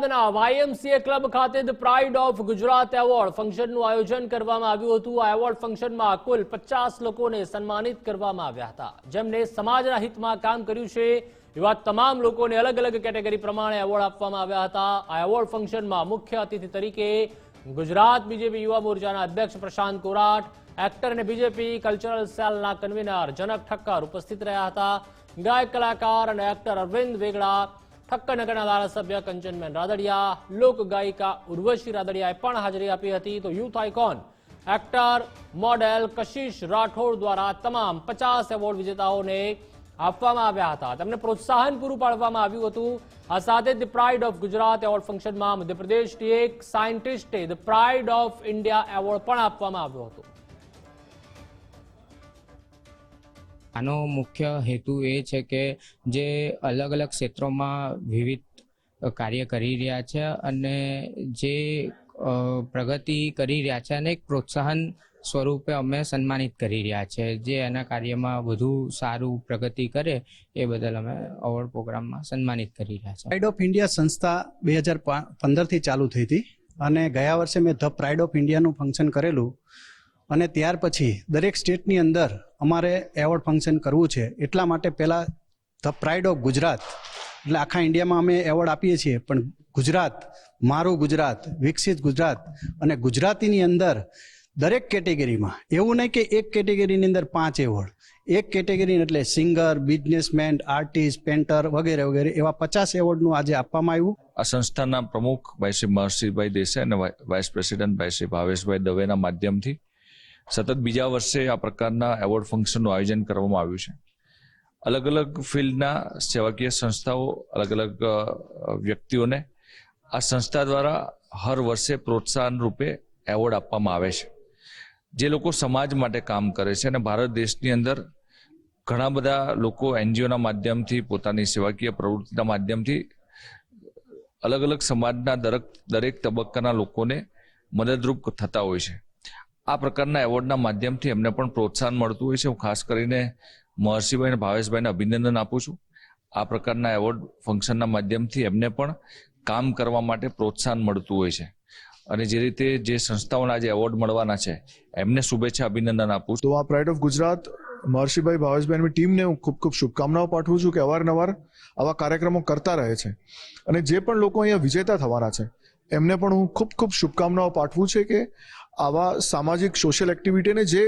YMCA club ખાતે the pride of Gujarat award ફંક્શનનું આયોજન કરવામાં આવ્યું હતું. આ એવોર્ડ ફંક્શનમાં કુલ પચાસ લોકોને સન્માનિત કરવામાં આવ્યા હતા. જેમને સમાજના હિતમાં કામ કર્યું છે એવા તમામ લોકોને અલગ અલગ કેટેગરી પ્રમાણે એવોર્ડ આપવામાં આવ્યા હતા. આ એવોર્ડ ફંક્શનમાં મુખ્ય અતિથિ તરીકે ગુજરાત બીજેપી યુવા મોરચાના અધ્યક્ષ પ્રશાંત કોરાટ, એક્ટર અને બીજેપી કલ્ચરલ સેલના કન્વીનર જનક ઠક્કર ઉપસ્થિત રહ્યા હતા. ગાયક કલાકાર અને એક્ટર અરવિંદ વેગડા ઠક્કરનગરના ધારાસભ્ય કંચનબેન રાદડિયા, લોક ગાયિકા ઉર્વશી રાદડિયાએ પણ હાજરી આપી હતી. તો youth icon actor, model Kashish Rathod દ્વારા તમામ પચાસ એવોર્ડ વિજેતાઓને આપવામાં આવ્યા હતા. તેમને પ્રોત્સાહન પૂરું પાડવામાં આવ્યું હતું. આ સાથે the pride of Gujarat award ફંક્શનમાં મધ્યપ્રદેશથી એક સાયન્ટિસ્ટે the pride of India award પણ આપવામાં આવ્યો હતો. આનો મુખ્ય હેતુ એ છે કે જે અલગ અલગ ક્ષેત્રોમાં વિવિધ કાર્ય કરી રહ્યા છે અને જે પ્રગતિ કરી રહ્યા છે અને એક પ્રોત્સાહન સ્વરૂપે અમે સન્માનિત કરી રહ્યા છે. જે એના કાર્યમાં વધુ સારું પ્રગતિ કરે એ બદલ અમે અવોર્ડ પ્રોગ્રામમાં સન્માનિત કરી રહ્યા છે. પ્રાઇડ ઓફ ઇન્ડિયા સંસ્થા બે હજાર પંદરથી ચાલુ થઈ હતી અને ગયા વર્ષે મેં ધ પ્રાઇડ ઓફ ઇન્ડિયાનું ફંક્શન કરેલું. અને ત્યાર પછી દરેક સ્ટેટની અંદર અમારે એવોર્ડ ફંક્શન કરવું છે. એટલા માટે પહેલાં ધ પ્રાઇડ ઓફ ગુજરાત, એટલે આખા ઇન્ડિયામાં અમે એવોર્ડ આપીએ છીએ, પણ ગુજરાત, મારું ગુજરાત, વિકસિત ગુજરાત અને ગુજરાતીની અંદર દરેક કેટેગરીમાં, એવું નહીં કે એક કેટેગરીની અંદર પાંચ એવોર્ડ, એક કેટેગરી એટલે સિંગર, બિઝનેસમેન, આર્ટિસ્ટ, પેન્ટર વગેરે વગેરે એવા પચાસ એવોર્ડનું આજે આપવામાં આવ્યું. આ સંસ્થાના પ્રમુખ ભાઈ શ્રી મહર્ષિભાઈ દેસાઈ અને વાઇસ પ્રેસિડેન્ટ ભાઈ શ્રી ભાવેશભાઈ દવેના માધ્યમથી સતત બીજા વર્ષે આ પ્રકારના એવોર્ડ ફંક્શનનું આયોજન કરવામાં આવ્યું છે. અલગ અલગ ફિલ્ડના સેવાકીય સંસ્થાઓ, અલગ અલગ વ્યક્તિઓને આ સંસ્થા દ્વારા હર વર્ષે પ્રોત્સાહન રૂપે એવોર્ડ આપવામાં આવે છે. જે લોકો સમાજ માટે કામ કરે છે અને ભારત દેશની અંદર ઘણા બધા લોકો એનજીઓના માધ્યમથી, પોતાની સેવાકીય પ્રવૃત્તિના માધ્યમથી અલગ અલગ સમાજના દરેક દરેક તબક્કાના લોકોને મદદરૂપ થતા હોય છે. આ પ્રકારના એવોર્ડના માધ્યમથી એમને પણ પ્રોત્સાહન મળતું હોય છે. હું ખાસ કરીને મહર્ષિભાઈ અને ભાવેશભાઈને અભિનંદન આપું છું. આ પ્રકારના એવોર્ડ ફંક્શનના માધ્યમથી એમને પણ કામ કરવા માટે પ્રોત્સાહન મળતું હોય છે. અને જે રીતે જે સંસ્થાઓને આજે એવોર્ડ મળવાના છે, એમને શુભેચ્છા અભિનંદન આપું છું. તો આ પ્રાઇડ ઓફ ગુજરાત, મહર્ષિભાઈ, ભાવેશભાઈની ટીમને હું ખૂબ ખૂબ શુભકામનાઓ પાઠવું છું કે અવારનવાર આવા કાર્યક્રમો કરતા રહે છે. અને જે પણ લોકો અહીંયા વિજેતા થવાના છે, એમને પણ હું ખૂબ ખૂબ શુભકામનાઓ પાઠવું છે કે આવા સામાજિક સોશિયલ એક્ટિવિટીને જે